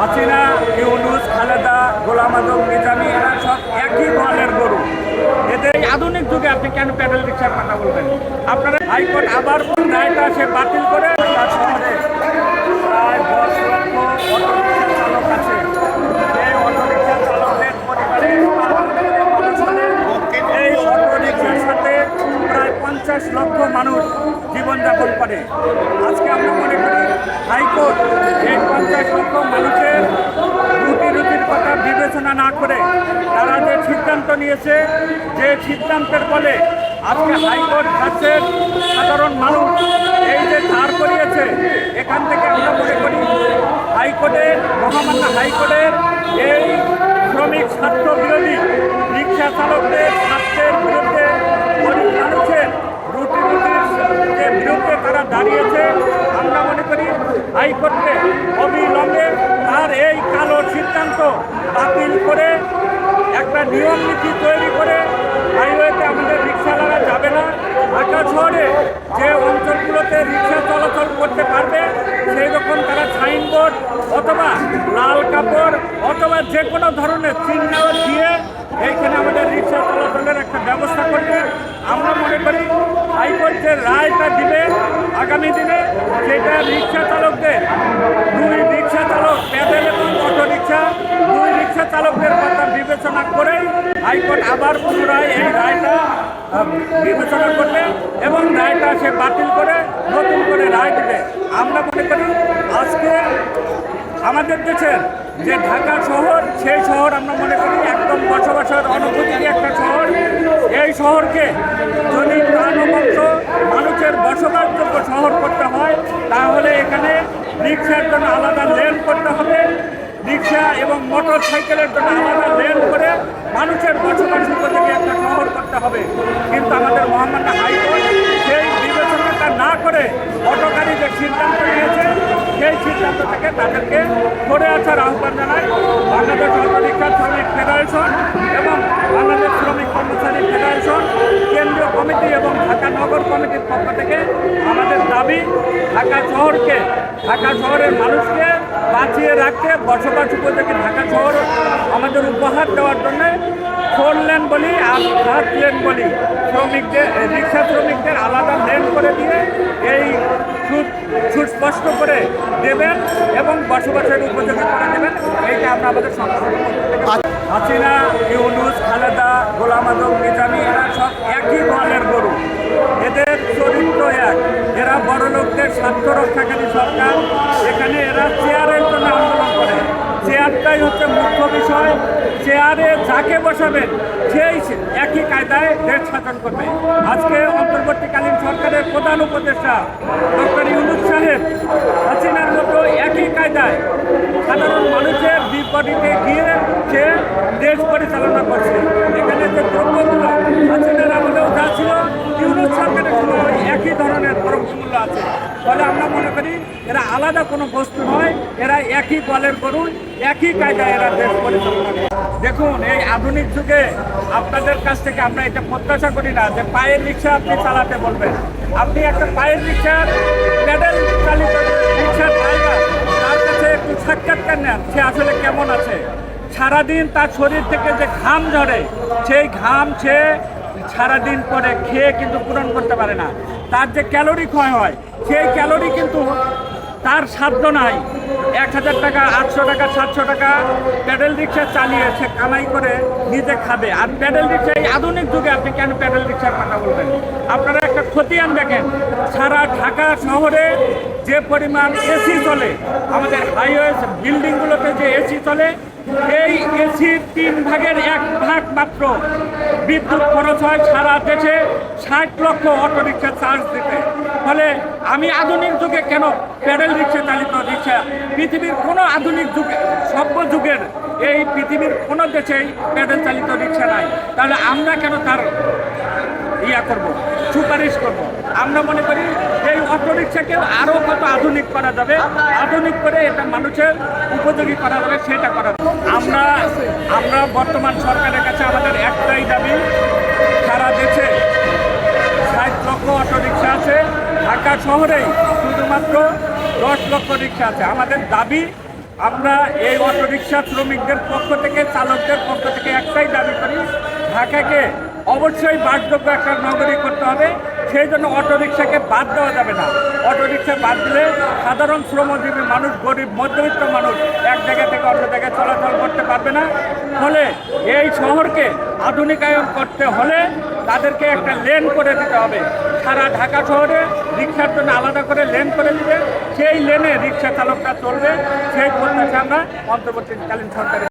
হাসিনা, ইউনুস, খালেদা, গোলাম আজম নিজামি, এরা সব একই দলের গরু। এদের আধুনিক যুগে আপনি কেন প্যাডেল রিক্সার কথা বলবেন? আপনারা হাইকোর্ট আবার রায়টা সে বাতিল করে তার শহরে পঞ্চাশ লক্ষ মানুষ জীবনযাপন করে। আজকে আমরা মনে করি হাইকোর্ট এই পঞ্চাশ লক্ষ কথা বিবেচনা না করে তারা যে সিদ্ধান্ত নিয়েছে, যে সিদ্ধান্তের ফলে আজকে হাইকোর্ট খাচ্ছেন সাধারণ মানুষ। এই যে ধার করিয়েছে এখান থেকে আমরা মনে করি হাইকোর্টের মহামান্য হাইকোর্টের এই শ্রমিক স্বার্থ বিরোধী রিক্সা চালকদের স্বার্থের বিরুদ্ধে গরিব মানুষের রুটি রুটির যে বিরুদ্ধে তারা দাঁড়িয়েছে আমরা মনে করি হাইকোর্টে অবিলম্বে তার এই কালো সিদ্ধান্ত বাতিল করে একটা নিয়ম নীতি তৈরি করে হাইওয়েতে আমাদের রিক্সা রিক্সাওয়ালারা যাবে না। ঢাকা শহরে যে অঞ্চলগুলোতে রিক্সা চলাচল করতে পারবে সেই রকম তারা সাইনবোর্ড অথবা লাল কাপড় অথবা যে কোনো ধরনের চিহ্ন দিয়ে এইখানে আমাদের রিক্সা চলাচলের একটা ব্যবস্থা করবে। আমরা মনে করি হাইকোর্ট যে রায়টা দিবে আগামী দিনে, সেটা রিক্সা চালকদের, দুই রিক্সা চালক প্যাডেল এবং অটো রিক্সা, দুই রিক্সা চালকদের কথা বিবেচনা করেই হাইকোর্ট আবার পুনরায় এই রায়টা বিবেচনা করবে এবং রায়টা সে বাতিল করে নতুন করে রায় দেবে। আমরা মনে করি আজকে আমাদের দেশের যে ঢাকা শহর, সেই শহর আমরা মনে করি একদম বসবাসের অনুভূতির একটা শহর। এই শহরকে যদি প্রাণবন্ত মানুষের বসবাসযোগ্য শহর করতে হয়, তাহলে এখানে রিক্সার জন্য আলাদা লেন করতে হবে রিক্সা এবং মোটর সাইকেলের জন্য আলাদা লেন করে মানুষের বসবাস উপযোগী একটা শহর করতে হবে। কিন্তু আমাদের মহামান্য হাইকোর্ট সেই বিবেচনাটা না করে অটোকারী যে সিদ্ধান্ত নিয়েছে, সেই সিদ্ধান্ত থেকে তাদেরকে করে আসার আহ্বান জানাই বাংলাদেশ অটোরিক্সা শ্রমিক ফেডারেশন এবং বাংলাদেশ শ্রমিক কর্মচারী ফেডারেশন, কেন্দ্রীয় কমিটি এবং ঢাকা নগর কমিটির পক্ষ থেকে আমাদের দাবি, ঢাকা শহরকে, ঢাকা শহরের মানুষকে বাঁচিয়ে রাখতে বসবাস উপযোগী ঢাকা শহর আমাদের উপহার দেওয়ার জন্য ফোর লেন বলি আর সাত লেন বলি। শ্রমিকদের, রিক্সা শ্রমিকদের আলাদা লেন করে দিয়ে এই সুস্পষ্ট করে দেবেন এবং বসবাসের উপযোগী করে দেবেন। এইটা আমরা আমাদের সংগঠনের হাসিনা, ইউনুস, খালেদা, গোলাম আজম নিজামি, এরা সব একই দলের গরু। এদের চরিত্র এক। এরা বড় লোকদের স্বার্থ রক্ষাকারী সরকার এখানে এরা চেয়ারের জন্য আন্দোলন করে চেয়ারটাই হচ্ছে মুখ্য বিষয় চেয়ারে যাকে বসাবেন, সেই একই কায়দায় দেশ শাসন করবে। আজকে অন্তর্বর্তীকালীন সরকারের প্রধান উপদেষ্টা ডক্টর ইউনুস সাহেব হাসিনার মতো একই কায়দায় সাধারণ মানুষের বিপরীতে গিয়ে সে দেশ পরিচালনা করছে। এখানে যে দ্রব্যগুলো হাসিনার আমলেও যা ছিল সরকারের সময় একই ধরনের দ্রব্যমূল্য আছে। ফলে আমরা মনে করি এরা আলাদা কোনো বস্তু নয়, এরা একই দলের করুন একই কায়দায় এরা দেশ পরিচালনা দেখুন, এই আধুনিক যুগে আপনাদের কাছ থেকে আমরা এটা প্রত্যাশা করি না যে পায়ের রিক্সা আপনি চালাতে বলবেন। আপনি একটা পায়ের রিক্সার প্যাডেল চালিত রিক্সার ড্রাইভার তার কাছে একটু সাক্ষাৎকার নেন সে আসলে কেমন আছে। সারাদিন তার শরীর থেকে যে ঘাম ঝরে, সেই ঘাম সে সারাদিন পরে খেয়ে কিন্তু পূরণ করতে পারে না। তার যে ক্যালোরি ক্ষয় হয়, সেই ক্যালোরি কিন্তু তার সাধ্য নাই। এক হাজার টাকা, আটশো টাকা, সাতশো টাকা প্যাডেল রিক্সা চালিয়ে সে কামাই করে নিজে খাবে। আর প্যাডেল রিক্সা, এই আধুনিক যুগে আপনি কেন প্যাডেল রিক্সার কথা বলবেন? আপনারা একটা খতিয়ান দেখেন। সারা ঢাকা শহরে যে পরিমাণ এসি চলে, আমাদের হাইওয়ে বিল্ডিংগুলোতে যে এসি চলে, এই এসির তিন ভাগের এক ভাগ মাত্র। বিদ্যুৎ খরচ হয় সারা দেশে ষাট লক্ষ অটো অটোরিক্সা চার্জ দিতে। ফলে আমি আধুনিক যুগে কেন প্যাডেল রিক্সা চালিত রিক্সা? পৃথিবীর কোনো আধুনিক যুগে, সভ্য যুগের এই পৃথিবীর কোনো দেশেই প্যাডেল চালিত রিক্সা নাই। তাহলে আমরা কেন তার ইয়া করব, সুপারিশ করব? আমরা মনে করি অটোরিক্সাকেও আরও কত আধুনিক করা যাবে? আধুনিক করে এটা মানুষের উপযোগী করা যাবে, সেটা করা আমরা আমরা বর্তমান সরকারের কাছে আমাদের একটাই দাবি, সারা দেশে ষাট লক্ষ অটোরিক্সা আছে। ঢাকা শহরেই শুধুমাত্র দশ লক্ষ রিক্সা আছে। আমাদের দাবি, আমরা এই অটোরিকশা শ্রমিকদের পক্ষ থেকে, চালকদের পক্ষ থেকে একটাই দাবি করি, ঢাকাকে অবশ্যই বাসযোগ্য একটা নগরী করতে হবে। সেই জন্য অটোরিকশাকে বাদ দেওয়া যাবে না। অটোরিকশা বাদ দিলে সাধারণ শ্রমজীবী মানুষ, গরিব, মধ্যবিত্ত মানুষ এক জায়গা থেকে অন্য জায়গায় চলাচল করতে পারবে না। ফলে এই শহরকে আধুনিকায়ন করতে হলে তাদেরকে একটা লেন করে দিতে হবে। সারা ঢাকা শহরে রিক্সার জন্য আলাদা করে লেন করে দিবে। সেই লেনে রিক্সা চালকরা চলবে। সেই প্রত্যাশা আমরা অন্তর্বর্তীকালীন সরকারের